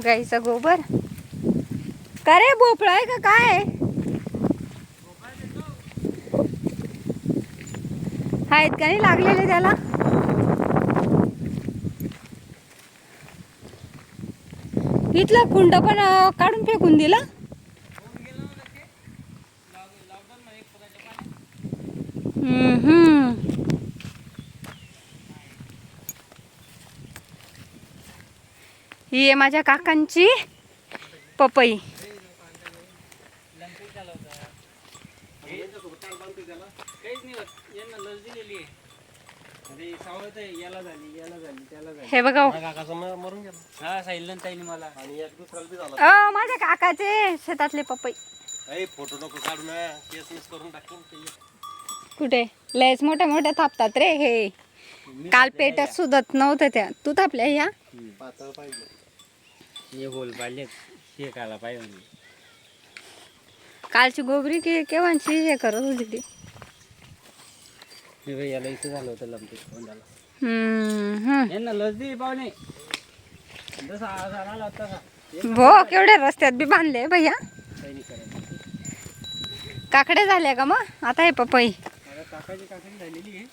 गाईचं गोबर? का रे भोपळा आहे का काय? आहेत का नाही लागलेले त्याला? इथलं कुंड पण काढून फेकून दिलं? हम्म ही आहे माझ्या काकांची पपई काहीच नाही होत यांना लस दिलेली आहे अरे सावळत आहे याला झाली याला झाली त्याला झाली हे बघा हो. काकाचा म- मरून गेला हा सांगितलं ना ताईने मला माझ्या काकांची पपई. बी झाला अ माझ्या काकाचे शेतातले पपई. फोटो नको काढून कुठे? लयच मोठ्या मोठ्या थापतात रे हे. काल पेटत सुधत नव्हतं त्या. तू थापल्या ह्या? पातळ पाहिजे हे होल पाहिजे शेकायला पाहिजे म्हणे. कालची गोबरी के केव्हाची हे करत होती ती? हे बाई याला इथं झालं होतं लंपी तोंडाला हम्म, हम्म. यांना लस दिली पाहुणे. जसा आजार आला होता तसा भो केवढ्या रस्त्यात बी बांधले भैया. करायचं काकडे झाल्या का मग? आता हे पपई. आता काकाची काकडी झालेली आहे.